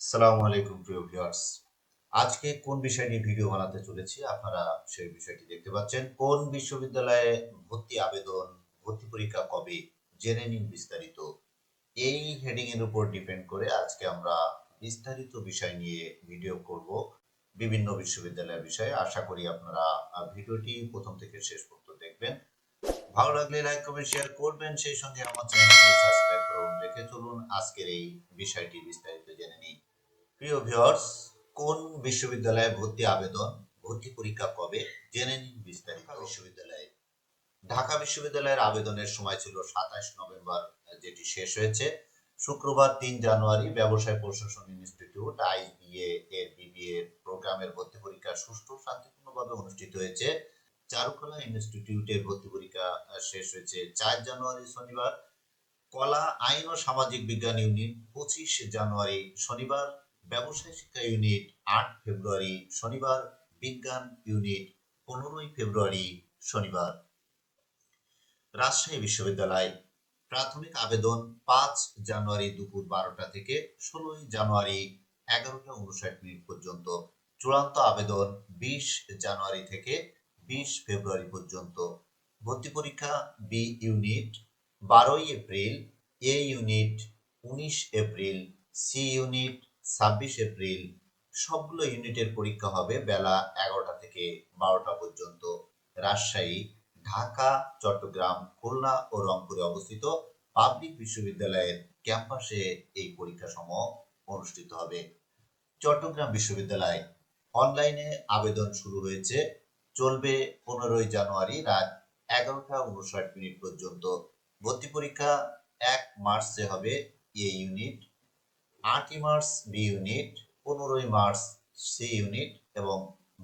আসসালামু আলাইকুম, প্রিয় ভিউয়ার্স। আজকে কোন বিষয় নিয়ে ভিডিও বানাতে চলেছি, আপনারা সেই বিষয়টি দেখতে পাচ্ছেন। কোন বিশ্ববিদ্যালয়ে ভর্তি আবেদন, ভর্তি পরীক্ষা কবে, জেনে নিন বিস্তারিত। এই হেডিং এর উপর ডিপেন্ড করে আজকে আমরা বিস্তারিত বিষয় নিয়ে ভিডিও করব বিভিন্ন বিশ্ববিদ্যালয়ের বিষয়ে। আশা করি আপনারা ভিডিওটি প্রথম থেকে শেষ পর্যন্ত দেখবেন। ভালো লাগলে লাইক কমেন্ট শেয়ার করবেন। সেই সঙ্গে আমার চ্যানেলটি সাবস্ক্রাইব করুন। দেখে চলুন আজকের এই বিষয়টি বিস্তারিত জেনে নিই। প্রিয় ভিউয়ার্স কোন বিশ্ববিদ্যালয়ে ভর্তি আবেদন ভর্তি পরীক্ষা কবে জেনে নিন বিস্তারিত বিশ্ববিদ্যালয়ে। ঢাকা বিশ্ববিদ্যালয়ের আবেদনের সময় ছিল সাতাশ নভেম্বর যেটি শেষ হয়েছে। শুক্রবার তিন জানুয়ারি ব্যবসায় প্রশাসন ইনস্টিটিউট আইবিএ এর বিবিএ প্রোগ্রামের ভর্তি পরীক্ষা সুষ্ঠু শান্তিপূর্ণভাবে অনুষ্ঠিত হয়েছে। চারুকলা ইনস্টিটিউটের ভর্তি পরীক্ষা শেষ হয়েছে চার জানুয়ারি শনিবার। কলা আইন ও সামাজিক বিজ্ঞান ইউনিট পঁচিশ জানুয়ারি শনিবার। ব্যবসায় শিক্ষা ইউনিট আট ফেব্রুয়ারি শনিবার, বিজ্ঞান ইউনিট পনেরোই ফেব্রুয়ারি শনিবার। রাজশাহী বিশ্ববিদ্যালয়, প্রাথমিক আবেদন পাঁচ জানুয়ারি দুপুর বারোটা থেকে ষোলোই জানুয়ারি এগারোটা উনষাট মিনিট পর্যন্ত, চূড়ান্ত আবেদন বিশ জানুয়ারি থেকে বিশ ফেব্রুয়ারি পর্যন্ত। ভর্তি পরীক্ষা বি ইউনিট বারোই এপ্রিল, এ ইউনিট উনিশ এপ্রিল, সি ইউনিট ছাব্বিশ এপ্রিল সবগুলো ইউনিটের পরীক্ষা হবে বেলা এগারোটা থেকে বারোটা পর্যন্ত। রাজশাহী, ঢাকা, চট্টগ্রাম, খুলনা ও রংপুরে অবস্থিত পাবলিক বিশ্ববিদ্যালয়ের ক্যাম্পাসে এই পরীক্ষা সমূহ অনুষ্ঠিত হবে। চট্টগ্রাম বিশ্ববিদ্যালয় অনলাইনে আবেদন শুরু হয়েছে। চলবে পনেরোই জানুয়ারি রাত এগারোটা উনষাট মিনিট পর্যন্ত। ভর্তি পরীক্ষা এক মার্চে হবে। এ ইউনিট আটই মার্চ বি ইউনিট, পনেরোই মার্চ সি ইউনিট এবং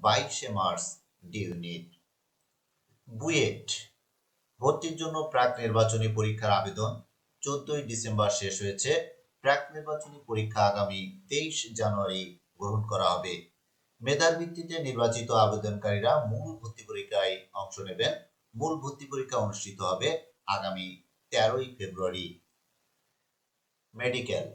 বাইশে মার্চ ডি ইউনিট। বুয়েট, ভর্তির জন্য প্রাক নির্বাচনী পরীক্ষার আবেদন। চোদ্দই ডিসেম্বর শেষ হয়েছে। প্রাক নির্বাচনী পরীক্ষা আগামী তেইশ জানুয়ারি গ্রহণ করা হবে। মেধার ভিত্তিতে নির্বাচিত আবেদনকারীরা মূল ভর্তি পরীক্ষায় অংশ নেবেন। মূল ভর্তি পরীক্ষা অনুষ্ঠিত হবে আগামী তেরোই ফেব্রুয়ারি। মেডিকেল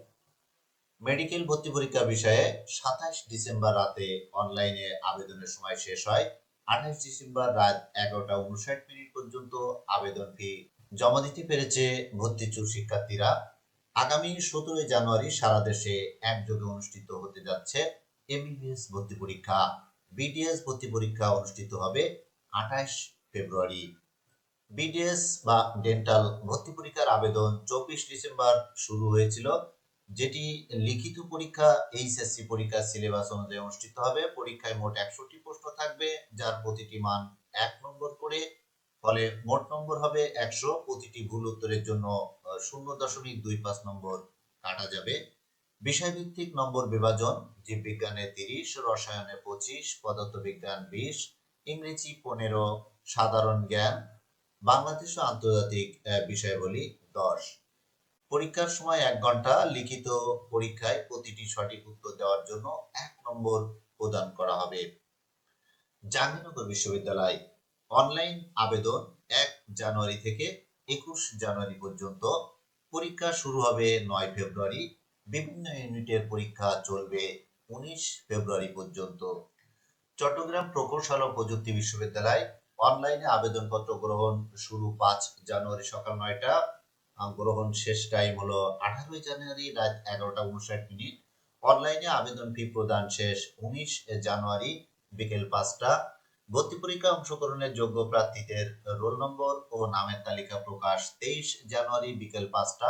মেডিকেল ভর্তি পরীক্ষা বিষয়ে সাতাশ ডিসেম্বর রাতে অনলাইনে আবেদনের সময় শেষ হয়। আঠাশ ডিসেম্বর রাত এগারোটা উনষাট মিনিট পর্যন্ত আবেদন ফি জমা দিতে পেরেছে ভর্তিচ্ছু শিক্ষার্থীরা। আগামী সতেরোই জানুয়ারি সারা দেশে একযোগে অনুষ্ঠিত হতে যাচ্ছে এমবিবিএস ভর্তি পরীক্ষা। বিডিএস ভর্তি পরীক্ষা অনুষ্ঠিত হবে আঠাশ ফেব্রুয়ারি। বিডিএস বা ডেন্টাল ভর্তি পরীক্ষার আবেদন চব্বিশ ডিসেম্বর শুরু হয়েছিল। যেটি লিখিত পরীক্ষা এইচএসসি পরীক্ষা সিলেবাস অনুযায়ী অনুষ্ঠিত হবে। পরীক্ষায় মোট একশোটি প্রশ্ন থাকবে যার প্রতিটি মান এক নম্বর করে ফলে মোট নম্বর হবে একশো। প্রতিটি ভুল উত্তরের জন্য শূন্য দশমিক দুই পাঁচ নম্বর কাটা যাবে। বিষয়ভিত্তিক নম্বর বিভাজন জীববিজ্ঞানে তিরিশ রসায়নে পঁচিশ পদার্থবিজ্ঞান বিশ ইংরেজি পনেরো সাধারণ জ্ঞান বাংলাদেশ ও আন্তর্জাতিক আহ, বিষয়াবলী দশ। পরীক্ষার সময় এক ঘণ্টা লিখিত পরীক্ষায় প্রতিটি সঠিক উত্তর দেওয়ার জন্য এক নম্বর প্রদান করা হবে। জাহাঙ্গীরনগর বিশ্ববিদ্যালয়, অনলাইন আবেদন এক জানুয়ারি থেকে একুশ জানুয়ারি পর্যন্ত। পরীক্ষা শুরু হবে নয় ফেব্রুয়ারি। বিভিন্ন ইউনিটের পরীক্ষা চলবে উনিশ ফেব্রুয়ারি পর্যন্ত। চট্টগ্রাম প্রকৌশল ও প্রযুক্তি বিশ্ববিদ্যালয়, অনলাইনে আবেদনপত্র গ্রহণ শুরু পাঁচ জানুয়ারি সকাল নয়টা। গ্রহণ শেষ টাইম হলো আঠারোই জানুয়ারি রাত এগারোটা উনষাট মিনিট। অনলাইনে আবেদন ফি প্রদান শেষ উনিশ জানুয়ারি বিকেল পাঁচটা। ভর্তি পরীক্ষা অংশগ্রহণের যোগ্য প্রার্থীদের রোল নম্বর ও নামের তালিকা প্রকাশ তেইশ জানুয়ারি বিকেল পাঁচটা।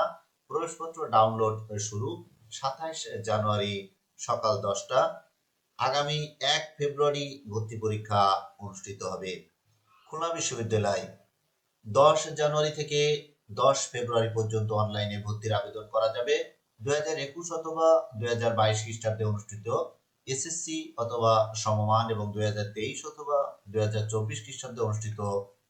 প্রবেশপত্র ডাউনলোড শুরু সাতাইশ জানুয়ারি সকাল দশটা। আগামী এক ফেব্রুয়ারি ভর্তি পরীক্ষা অনুষ্ঠিত হবে। খুলনা বিশ্ববিদ্যালয়, দশ জানুয়ারি থেকে দশ ফেব্রুয়ারি পর্যন্ত অনলাইনে ভর্তির আবেদন করা যাবে। দুই হাজার একুশ অথবা দুই হাজার বাইশ খ্রিস্টাব্দে অনুষ্ঠিত এসএসসি অথবা সমমান এবং দুই হাজার তেইশ অথবা দুই হাজার চব্বিশ খ্রিস্টাব্দে অনুষ্ঠিত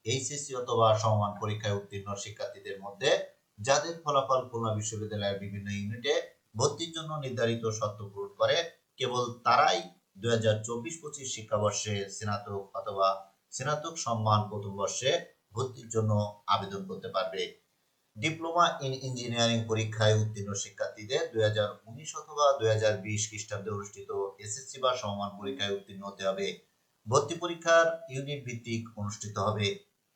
এইচএসসি অথবা সমমান পরীক্ষায় উত্তীর্ণ শিক্ষার্থীদের মধ্যে যাদের ফলাফল খুলনা বিশ্ববিদ্যালয়ের বিভিন্ন ইউনিটে ভর্তির জন্য নির্ধারিত শর্ত পূরণ করে, কেবল তারাই দুই হাজার চব্বিশ, পঁচিশ শিক্ষাবর্ষে স্নাতক অথবা স্নাতক সম্মান প্রথম বর্ষে ভর্তির জন্য আবেদন করতে পারবে। ডিপ্লোমা ইন ইঞ্জিনিয়ারিং পরীক্ষায় উত্তীর্ণ শিক্ষার্থীদের দুই হাজার উনিশ অথবা দুই হাজার বিশ খ্রিস্টাব্দে অনুষ্ঠিত এসএসসি বা সমমান পরীক্ষায় উত্তীর্ণ হতে হবে। ভর্তি পরীক্ষার ইউনিট ভিত্তিক অনুষ্ঠিত হবে।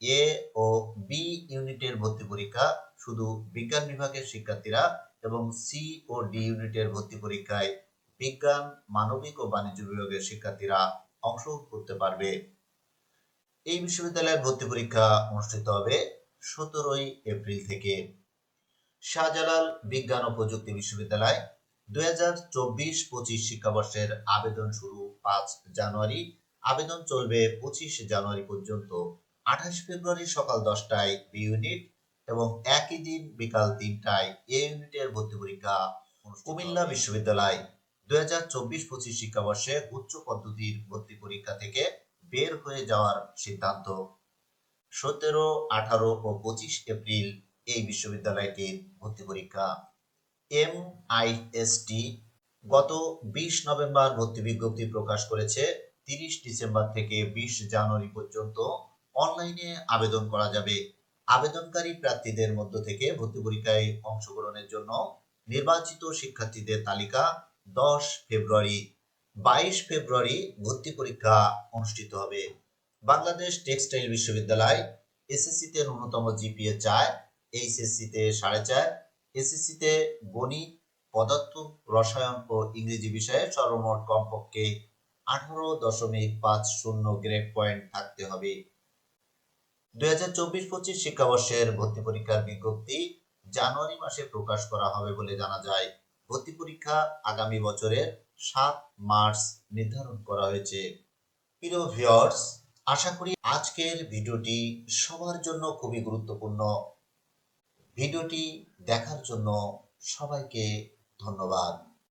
এ ও বি ইউনিটের ভর্তি পরীক্ষা শুধু বিজ্ঞান বিভাগের শিক্ষার্থীরা এবং সি ও ডি ইউনিটের ভর্তি পরীক্ষায় বিজ্ঞান, মানবিক ও বাণিজ্য বিভাগের শিক্ষার্থীরা অংশগ্রহণ করতে পারবে। এই বিশ্ববিদ্যালয়ের ভর্তি পরীক্ষা অনুষ্ঠিত হবে সতেরোই এপ্রিল থেকে। শাহজালাল বিজ্ঞান ও প্রযুক্তি বিশ্ববিদ্যালয় দুই হাজার চব্বিশ পঁচিশ শিক্ষাবর্ষের আবেদন শুরু পাঁচ জানুয়ারি। আবেদন চলবে পঁচিশ জানুয়ারি পর্যন্ত। আঠাশ ফেব্রুয়ারি সকাল দশটায় বি ইউনিট এবং একই দিন বিকাল তিনটায় এ ইউনিটের ভর্তি পরীক্ষা কুমিল্লা বিশ্ববিদ্যালয় দুই হাজার চব্বিশ পঁচিশ শিক্ষাবর্ষে উচ্চ পদ্ধতির ভর্তি পরীক্ষা থেকে বের হয়ে যাওয়ার সিদ্ধান্ত। সতেরো, আঠারো ও পঁচিশ এপ্রিল এই বিশ্ববিদ্যালয়টির ভর্তি পরীক্ষা। এম আইএসটি গত বিশ নভেম্বর ভর্তি বিজ্ঞপ্তি প্রকাশ করেছে। তিরিশ ডিসেম্বর থেকে বিশ জানুয়ারি পর্যন্ত অনলাইনে আবেদন করা যাবে। আবেদনকারী প্রার্থীদের মধ্য থেকে ভর্তি পরীক্ষায় অংশগ্রহণের জন্য নির্বাচিত শিক্ষার্থীদের তালিকা দশ ফেব্রুয়ারি। বাইশ ফেব্রুয়ারি ভর্তি পরীক্ষা অনুষ্ঠিত হবে। বাংলাদেশ টেক্সটাইল বিশ্ববিদ্যালয় এসএসসি তে ন্যূনতম জিপিএ চায় এইচএসসি তে সাড়ে চার এসএসসি তে গণিত, পদার্থ, রসায়ন ও ইংরেজি বিষয়ে সর্বমোট কমপক্ষে আঠারো দশমিক পাঁচ শূন্য গ্রেড পয়েন্ট থাকতে হবে। দুই হাজার চব্বিশ পঁচিশ শিক্ষাবর্ষের ভর্তি পরীক্ষার বিজ্ঞপ্তি জানুয়ারি মাসে প্রকাশ করা হবে বলে জানা যায়। ভর্তি পরীক্ষা আগামী বছরের সাত মার্চ নির্ধারণ করা হয়েছে। প্রিয় ভিউয়ার্স আশা করি আজকের ভিডিওটি সবার জন্য খুবই গুরুত্বপূর্ণ। ভিডিওটি দেখার জন্য সবাইকে ধন্যবাদ।